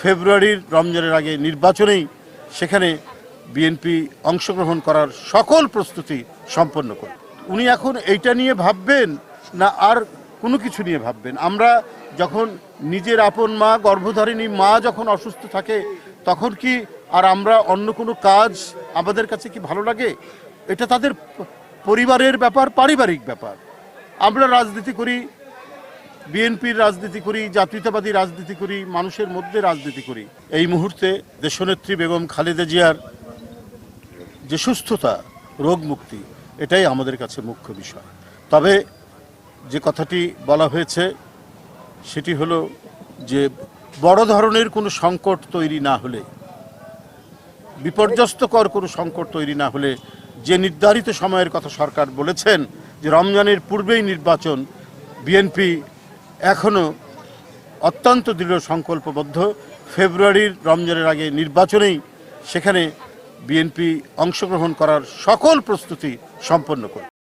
ফেব্রুয়ারির রমজানের আগে নির্বাচনেই সেখানে বিএনপি অংশগ্রহণ করার সকল প্রস্তুতি সম্পন্ন করে। উনি এখন এইটা নিয়ে ভাববেন না আর কোনো কিছু নিয়ে ভাববেন? আমরা যখন নিজের আপন মা, গর্ভধারিণী মা যখন অসুস্থ থাকে, তখন কি আর আমরা অন্য কোনো কাজ আমাদের কাছে কি ভালো লাগে? এটা তাদের পরিবারের ব্যাপার, পারিবারিক ব্যাপার। আমরা রাজনীতি করি বিএনপির রাজনীতি করি, জাতীয়তাবাদী রাজনীতি করি, মানুষের মধ্যে রাজনীতি করি। এই মুহূর্তে দেশনেত্রী বেগম খালেদা জিয়ার যে সুস্থতা, রোগ মুক্তি, এটাই আমাদের কাছে মুখ্য বিষয়। তবে যে কথাটি বলা হয়েছে, সেটি হলো যে বড় ধরনের কোনো সংকট তৈরি না হলে, বিপর্যস্তকর কোনো সংকট তৈরি না হলে, যে নির্ধারিত সময়ের কথা সরকার বলেছেন, যে রমজানের পূর্বেই নির্বাচন বিএনপি এখনও অত্যন্ত দৃঢ় সংকল্পবদ্ধ। ফেব্রুয়ারির রমজানের আগে নির্বাচনেই সেখানে বিএনপি অংশগ্রহণ করার সকল প্রস্তুতি সম্পন্ন করবে